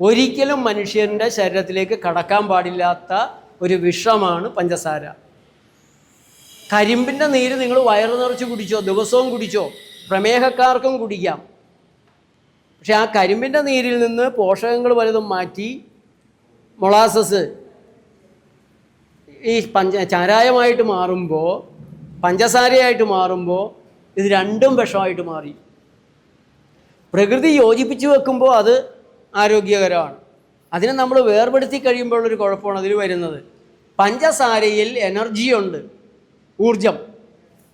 ഒരിക്കലും മനുഷ്യന്റെ ശരീരത്തിലേക്ക് കടക്കാൻ പാടില്ലാത്ത ഒരു വിഷമാണ് പഞ്ചസാര. കരിമ്പിന്റെ നീര് നിങ്ങൾ വയറ് നിറച്ച് കുടിച്ചോ ദിവസവും കുടിച്ചോ പ്രമേഹക്കാർക്കും കുടിക്കാം. പക്ഷെ ആ കരിമ്പിന്റെ നീരിൽ നിന്ന് പോഷകങ്ങൾ പലതും മാറ്റി മൊളാസസ് ഈ പഞ്ച ചാരായമായിട്ട് മാറുമ്പോൾ പഞ്ചസാരയായിട്ട് മാറുമ്പോൾ ഇത് രണ്ടും വിഷമായിട്ട് മാറി. പ്രകൃതി യോജിപ്പിച്ച് വെക്കുമ്പോൾ അത് ആരോഗ്യകരമാണ്. അതിനെ നമ്മൾ വേർപെടുത്തി കഴിയുമ്പോഴുള്ളൊരു കുഴപ്പമാണ് അതിൽ വരുന്നത്. പഞ്ചസാരയിൽ എനർജിയുണ്ട് ഊർജം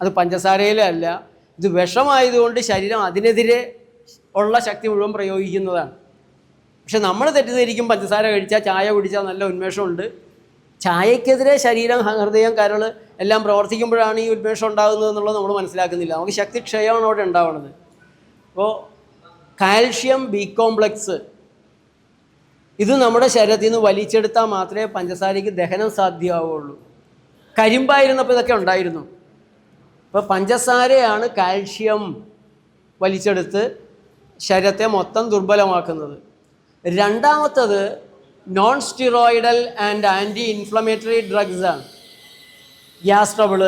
അത് പഞ്ചസാരയിലല്ല. ഇത് വിഷമായതുകൊണ്ട് ശരീരം അതിനെതിരെ ഉള്ള ശക്തി മുഴുവൻ പ്രയോഗിക്കുന്നതാണ്. പക്ഷെ നമ്മൾ തെറ്റിദ്ധരിക്കും. പഞ്ചസാര കഴിച്ചാൽ ചായ കുടിച്ചാൽ നല്ല ഉന്മേഷമുണ്ട്. ചായക്കെതിരെ ശരീരം ഹൃദയം കരൾ എല്ലാം പ്രവർത്തിക്കുമ്പോഴാണ് ഈ ഉന്മേഷം ഉണ്ടാകുന്നത് എന്നുള്ളത് നമ്മൾ മനസ്സിലാക്കുന്നില്ല. നമുക്ക് ശക്തിക്ഷയമാണ് അവിടെ ഉണ്ടാവുന്നത് അപ്പോൾ കാൽഷ്യം ബി കോംപ്ലക്സ് ഇത് നമ്മുടെ ശരീരത്തിൽ നിന്ന് വലിച്ചെടുത്താൽ മാത്രമേ പഞ്ചസാരയ്ക്ക് ദഹനം സാധ്യമാവുള്ളൂ. കരിമ്പായിരുന്നപ്പോൾ ഇതൊക്കെ ഉണ്ടായിരുന്നു. അപ്പോൾ പഞ്ചസാരയാണ് കാൽഷ്യം വലിച്ചെടുത്ത് ശരീരത്തെ മൊത്തം ദുർബലമാക്കുന്നത്. രണ്ടാമത്തത് non steroidal and anti inflammatory ഡ്രഗ്സാണ് gas trouble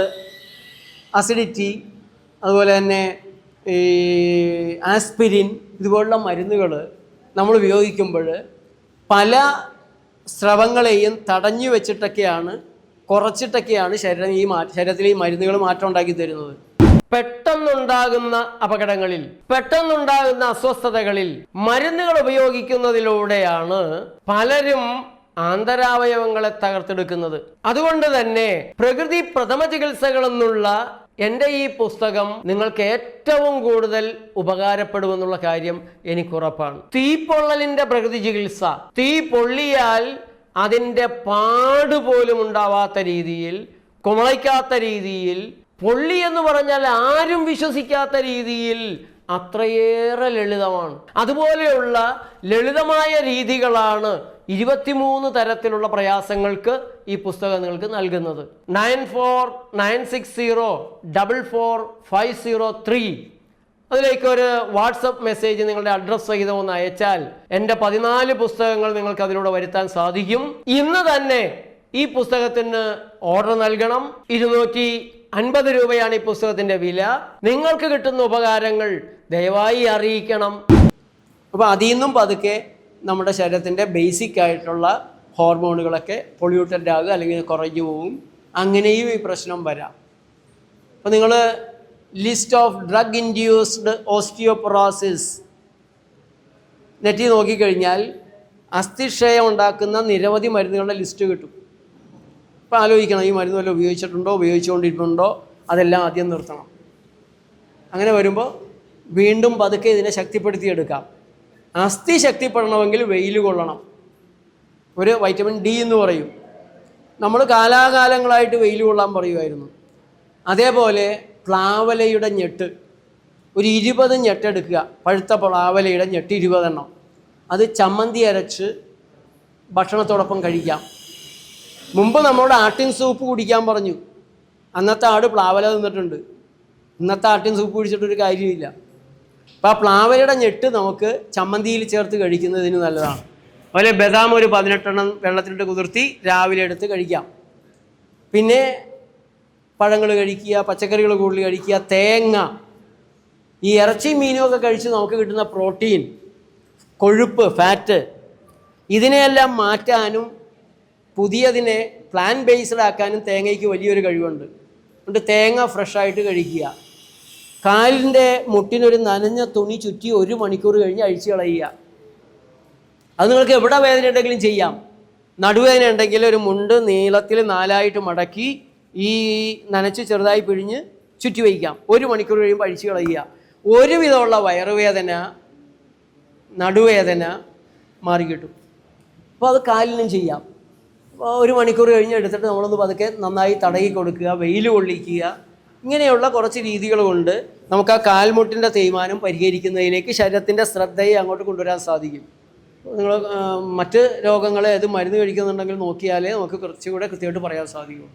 acidity അതുപോലെ തന്നെ ഈ ആസ്പിരിൻ ഇതുപോലുള്ള മരുന്നുകൾ നമ്മൾ ഉപയോഗിക്കുമ്പോൾ പല സ്രവങ്ങളെയും തടഞ്ഞു വെച്ചിട്ടൊക്കെയാണ് കുറച്ചിട്ടൊക്കെയാണ് ശരീരം ഈ ശരീരത്തിൽ ഈ മരുന്നുകൾ മാറ്റം ഉണ്ടാക്കി തരുന്നത്. പെട്ടെന്നുണ്ടാകുന്ന അപകടങ്ങളിൽ പെട്ടെന്നുണ്ടാകുന്ന അസ്വസ്ഥതകളിൽ മരുന്നുകൾ ഉപയോഗിക്കുന്നതിലൂടെയാണ് പലരും ആന്തരാവയവങ്ങളെ തകർത്തെടുക്കുന്നത്. അതുകൊണ്ട് തന്നെ പ്രകൃതി പ്രഥമ ചികിത്സകൾ എന്നുള്ള എന്റെ ഈ പുസ്തകം നിങ്ങൾക്ക് ഏറ്റവും കൂടുതൽ ഉപകാരപ്പെടുമെന്നുള്ള കാര്യം എനിക്കുറപ്പാണ് തീപ്പൊള്ളലിന്റെ പ്രകൃതി ചികിത്സ. തീ പൊള്ളിയാൽ അതിന്റെ പാട് പോലും ഉണ്ടാവാത്ത രീതിയിൽ കുമളയ്ക്കാത്ത രീതിയിൽ പൊള്ളി എന്ന് പറഞ്ഞാൽ ആരും വിശ്വസിക്കാത്ത രീതിയിൽ അത്രയേറെ ലളിതമാണ്. അതുപോലെയുള്ള ലളിതമായ രീതികളാണ് ഇരുപത്തിമൂന്ന് തരത്തിലുള്ള പ്രയാസങ്ങൾക്ക് ഈ പുസ്തകം നിങ്ങൾക്ക് നൽകുന്നത്. Nine four nine six zero double four five zero three അതിലേക്ക് ഒരു വാട്സപ്പ് മെസ്സേജ് നിങ്ങളുടെ അഡ്രസ് സഹിതം ഒന്ന് അയച്ചാൽ എന്റെ പതിനാല് പുസ്തകങ്ങൾ നിങ്ങൾക്ക് അതിലൂടെ വരുത്താൻ സാധിക്കും. ഇന്ന് തന്നെ ഈ പുസ്തകത്തിന് ഓർഡർ നൽകണം. ഇരുന്നൂറ്റി അൻപത് രൂപയാണ് ഈ പുസ്തകത്തിന്റെ വില. നിങ്ങൾക്ക് കിട്ടുന്ന ഉപകാരങ്ങൾ ദയവായി അറിയിക്കണം. അപ്പോൾ അതിൽ നിന്നും പതുക്കെ നമ്മുടെ ശരീരത്തിന്റെ ബേസിക് ആയിട്ടുള്ള ഹോർമോണുകളൊക്കെ പൊള്യൂട്ടഡ് ആകുക അല്ലെങ്കിൽ കുറഞ്ഞു പോകും അങ്ങനെയും ഈ പ്രശ്നം വരാം. അപ്പോൾ നിങ്ങൾ list of drug induced osteoporosis നെറ്റിൽ നോക്കിക്കഴിഞ്ഞാൽ അസ്ഥിക്ഷയം ഉണ്ടാക്കുന്ന നിരവധി മരുന്നുകളുടെ ലിസ്റ്റ് കിട്ടും. അപ്പോൾ ആലോചിക്കണം ഈ മരുന്ന് വല്ല ഉപയോഗിച്ചിട്ടുണ്ടോ ഉപയോഗിച്ചുകൊണ്ടിരിക്കുന്നുണ്ടോ അതെല്ലാം ആദ്യം നിർത്തണം. അങ്ങനെ വരുമ്പോൾ വീണ്ടും പതുക്കെ ഇതിനെ ശക്തിപ്പെടുത്തിയെടുക്കാം. അസ്ഥി ശക്തിപ്പെടണമെങ്കിൽ വെയിൽ കൊള്ളണം. ഒരു വൈറ്റമിൻ ഡി എന്ന് പറയും. നമ്മൾ കാലാകാലങ്ങളായിട്ട് വെയിൽ കൊള്ളാൻ പറയുമായിരുന്നു അതേപോലെ പ്ലാവലയുടെ ഞെട്ട്. ഒരു ഇരുപത് ഞെട്ടെടുക്കുക പഴുത്ത പ്ലാവലയുടെ ഞെട്ട് ഇരുപതെണ്ണം. അത് ചമ്മന്തി അരച്ച് ഭക്ഷണത്തോടൊപ്പം കഴിക്കാം. മുമ്പ് നമ്മളോട് ആട്ടിൻ സൂപ്പ് കുടിക്കാൻ പറഞ്ഞു. അന്നത്തെ ആട് പ്ലാവല തിന്നിട്ടുണ്ട്. ഇന്നത്തെ ആട്ടിൻ സൂപ്പ് കുടിച്ചിട്ടൊരു കാര്യമില്ല. അപ്പോൾ ആ പ്ലാവലയുടെ ഞെട്ട് നമുക്ക് ചമ്മന്തിയിൽ ചേർത്ത് കഴിക്കുന്നതിന് നല്ലതാണ്. അതുപോലെ ബദാം ഒരു പതിനെട്ടെണ്ണം വെള്ളത്തിലിട്ട് കുതിർത്തി രാവിലെ എടുത്ത് കഴിക്കാം. പിന്നെ പഴങ്ങൾ കഴിക്കുക പച്ചക്കറികൾ കൂടുതൽ കഴിക്കുക തേങ്ങ. ഈ ഇറച്ചി മീനുമൊക്കെ കഴിച്ച് നമുക്ക് കിട്ടുന്ന പ്രോട്ടീൻ കൊഴുപ്പ് ഫാറ്റ് ഇതിനെയെല്ലാം മാറ്റാനും പുതിയതിനെ പ്ലാൻ ബേസ്ഡ് ആക്കാനും തേങ്ങയ്ക്ക് വലിയൊരു കഴിവുണ്ട്. അതുകൊണ്ട് തേങ്ങ ഫ്രഷായിട്ട് കഴിക്കുക. കാലിന്റെ മുട്ടിനൊരു നനഞ്ഞ തുണി ചുറ്റി ഒരു മണിക്കൂർ കഴിഞ്ഞ് അഴിച്ചു കളയുക. അത് നിങ്ങൾക്ക് എവിടെ വേദന ഉണ്ടെങ്കിലും ചെയ്യാം. നടുവേദന ഉണ്ടെങ്കിൽ ഒരു മുണ്ട് നീളത്തിൽ നാലായിട്ട് മടക്കി ഈ നനച്ച് ചെറുതായി പിഴിഞ്ഞ് ചുറ്റി വയ്ക്കാം. ഒരു മണിക്കൂർ കഴിയുമ്പോൾ അഴിച്ചു കളയുക. ഒരുവിധമുള്ള വയറുവേദന നടുവേദന മാറിക്കിട്ടും അപ്പോൾ അത് കാലിനും ചെയ്യാം. ഒരു മണിക്കൂർ കഴിഞ്ഞ് എടുത്തിട്ട് നമ്മളൊന്ന് പതുക്കെ നന്നായി തടകി കൊടുക്കുക വെയിൽ കൊള്ളിക്കുക. ഇങ്ങനെയുള്ള കുറച്ച് രീതികൾ കൊണ്ട് നമുക്ക് ആ കാൽമുട്ടിന്റെ തേയ്മാനം പരിഹരിക്കുന്നതിലേക്ക് ശരീരത്തിന്റെ ശ്രദ്ധയെ അങ്ങോട്ട് കൊണ്ടുവരാൻ സാധിക്കും. നിങ്ങൾ മറ്റ് രോഗങ്ങളെ അത് മരുന്ന് കഴിക്കുന്നുണ്ടെങ്കിൽ നോക്കിയാലേ നമുക്ക് കുറച്ചുകൂടെ കൃത്യമായിട്ട് പറയാൻ സാധിക്കുള്ളൂ